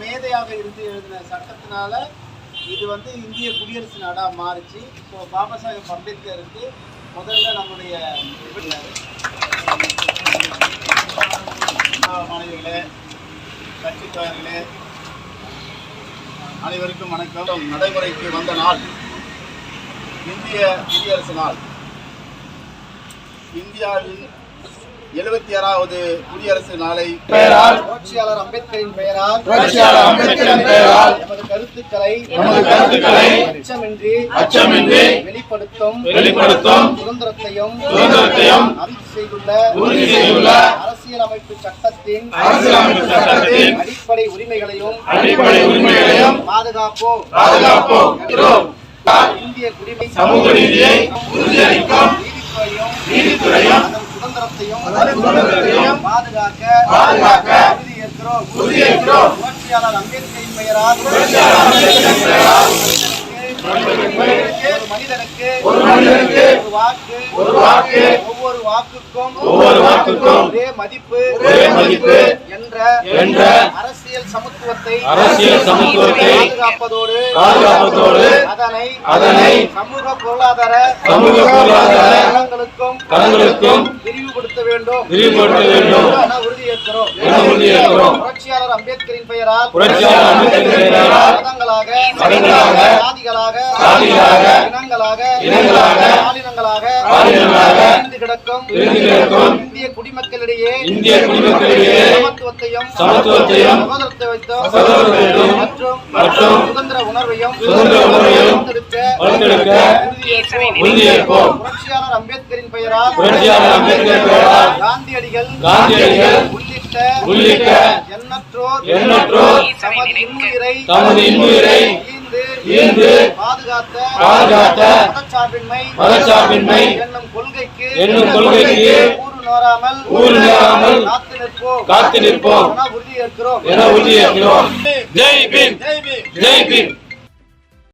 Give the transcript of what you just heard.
மேதையாக இருந்து எழுதின சட்டத்தினால இது வந்து இந்திய குடியரசு நாடாக மாறுச்சு. ஸோ பாபா சாஹேப் அம்பேத்கருக்கு முதல்ல நம்முடைய மாணவிகளே கட்சிக்காரர்களே அனைவருக்கும் வணக்கம். நடைமுறைக்கு வந்த நாள். இந்திய குடியரசு நாள். இந்தியாவின் எழுபத்தி ஆறாவது குடியரசு நாளை பெயரால் புரட்சியாளர் அம்பேத்கரின் பெயரால் புரட்சியாளர் அம்பேத்கரின் பெயரால் கருத்துக்களை எமது கருத்துக்களை அச்சமின்றி அச்சமின்றி வெளிப்படுத்தும் வெளிப்படுத்தும் சுதந்திரத்தையும் சுதந்திரத்தையும் செய்துள்ள உறுதி செய்துள்ள அரசியலமைப்பு சட்டத்தின் அரசியலமைப்பு சட்டத்தின் அடிப்படை உரிமைகளையும் அடிப்படை உரிமைகளையும் பாதுகாப்போம் பாதுகாப்போம் இந்திய குடிமை சமூக நீதியை உறுதியளிக்கும் நீதித்துறையும் சுதந்திரத்தையும் பாதுகாக்க பாதுகாக்க உறுதியேற்கிறோம் உறுதியேற்கிறோம். புரட்சியாளர் அம்பேத்கரின் பெயரால் மனிதனுக்கு ஒரு மனிதனுக்கு வாக்கு ஒரு வாக்கு ஒவ்வொரு வாக்குக்கும் ஒவ்வொரு வாக்குக்கும் ஒரே மதிப்பு ஒரே மதிப்பு என்ற என்ற அரசியல் சமத்துவத்தை அரசியல் சமத்துவத்தை பாதுகாப்பதோடு பாதுகாப்பதோடு அதனை அதனை சமூக பொருளாதார சமூக பொருளாதார தளங்களுக்கும் விரிவுபடுத்த வேண்டும் விரிவுபடுத்த வேண்டும் என உறுதியேற்கிறோம் என உறுதியேற்கிறோம். புரட்சியாளர் அம்பேத்கரின் பெயரால் புரட்சியாளர் அம்பேத்கரின் பெயரால் மதங்களாக மதங்களாக, சாதிகளாக சாதிகளாக, இனங்களாக இனங்களாக, பாலினங்களாக பாலினங்களாக, பிரிந்து கிடக்கும் இந்திய குடிமக்களிடையே இந்திய குடிமக்களிடையே சமத்துவத்தையும் சமத்துவத்தையும் சகோதரத்துவத்தையும் சகோதரத்துவத்தையும் மற்றும் மற்றும் சுதந்திர உணர்வையும் சுதந்திர உணர்வையும் வளர்த்தெடுக்க வளர்த்தெடுக்க உறுதியேற்போம். உறுதியேற்போம். புரட்சியாளர் காந்தியடிகள் காந்தியடிகள். உள்ளிட்ட உள்ளிட்ட எண்ணற்றோர் எண்ணற்றோர். தமது இன்னுயிரை தமது இன்னுயிரை ஈந்து பாதுகாத்த பாதுகாத்த மதச்சார்பின்மை மதச்சார்பின்மை என்னும் கொள்கைக்கு என்னும் கொள்கைக்கு நோராமல் ஊறு நோராமல் காத்து நிற்போம். காத்து நிற்போம். என உறுதியேற்கிறோம் என உறுதியேற்கிறோம் ஜெய் பீம். ஜெய் பீம். ஜெய் பீம்.